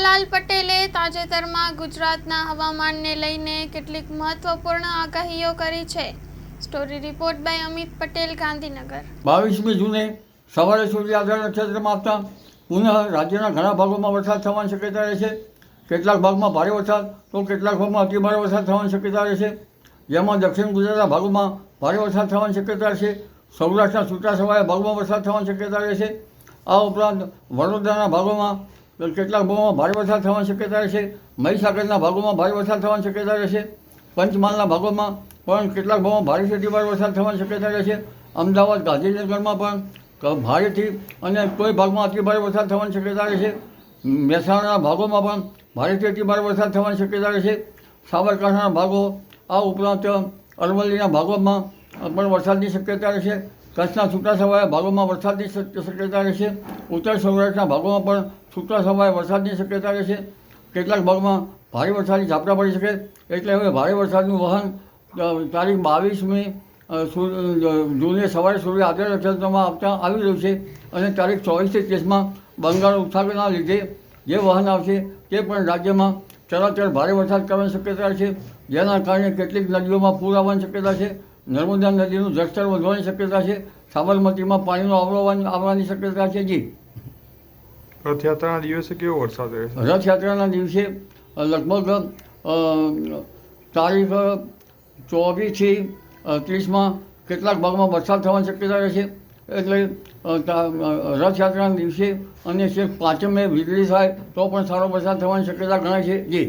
અંબાલાલ પટેલે તાજેતરમાં ગુજરાતના હવામાનને લઈને કેટલીક મહત્વપૂર્ણ આગાહીઓ કરી છે. Story report by Amit Patel, Gandhinagar. બાવીસમી જૂને સવારે સૂર્યાદળ નક્ષત્રમાં આવતા પુનઃ રાજ્યના ઘણા ભાગોમાં વરસાદ થવાની શક્યતા રહે છે. કેટલાક ભાગમાં ભારે વરસાદ તો કેટલાક ભાગમાં અતિભારે વરસાદ થવાની શક્યતા રહે છે. જેમાં દક્ષિણ ગુજરાતના ભાગોમાં ભારે વરસાદ થવાની શક્યતા રહેશે સૌરાષ્ટ્રના છૂટાછવાયા ભાગમાં વરસાદ થવાની શક્યતા રહેશે આ ઉપરાંત વડોદરાના ભાગોમાં કેટલાક ભાગોમાં ભારે વરસાદ થવાની શક્યતા રહેશે. મહીસાગરના ભાગોમાં ભારે વરસાદ થવાની શક્યતા રહેશે. પંચમહાલના ભાગોમાં પણ કેટલાક ભાગોમાં ભારેથી અતિભારે વરસાદ થવાની શક્યતા રહેશે. અમદાવાદ, ગાંધીનગરમાં પણ ભારેથી અને કોઈ ભાગમાં અતિભારે વરસાદ થવાની શક્યતા રહેશે. મહેસાણાના ભાગોમાં પણ ભારેથી અતિભારે વરસાદ થવાની શક્યતા રહેશે. સાબરકાંઠાના ભાગો, આ ઉપરાંત અરવલ્લીના ભાગોમાં પણ વરસાદની શક્યતા રહેશે. કચ્છના છૂટાછવાયા ભાગોમાં વરસાદની શક- શક્યતા રહેશે. ઉત્તર સૌરાષ્ટ્રના ભાગોમાં પણ છૂટા છવાયા વરસાદની શક્યતા રહેશે. કેટલાક ભાગમાં ભારે વરસાદની ઝાપટા પડી શકે. એટલે હવે ભારે વરસાદનું વહન તારીખ બાવીસમી જૂને સવારે સૂર્ય આદર નક્ષત્રમાં આપતા આવી રહ્યું છે અને તારીખ ચોવીસથી ત્રીસમાં બંગાળ ઉપસાગરના લીધે જે વહન આવશે તે પણ રાજ્યમાં ચરાચર ભારે વરસાદ કરવાની શક્યતા છે. જેના કારણે કેટલીક નદીઓમાં પૂર આવવાની શક્યતા છે. નર્મદા નદીનું જળસ્તર વધવાની શક્યતા છે. સાબરમતીમાં પાણીનો આવવાની આવવાની શક્યતા છે જી. રથયાત્રાના દિવસે કેવો વરસાદ રહેશે રથયાત્રાના દિવસે લગભગ તારીખ ચોવીસથી ત્રીસમાં કેટલાક ભાગમાં વરસાદ થવાની શક્યતા રહેશે એટલે રથયાત્રાના દિવસે અને છેક પાંચમે વીજળી થાય તો પણ સારો વરસાદ થવાની શક્યતા ગણાય છે. જી.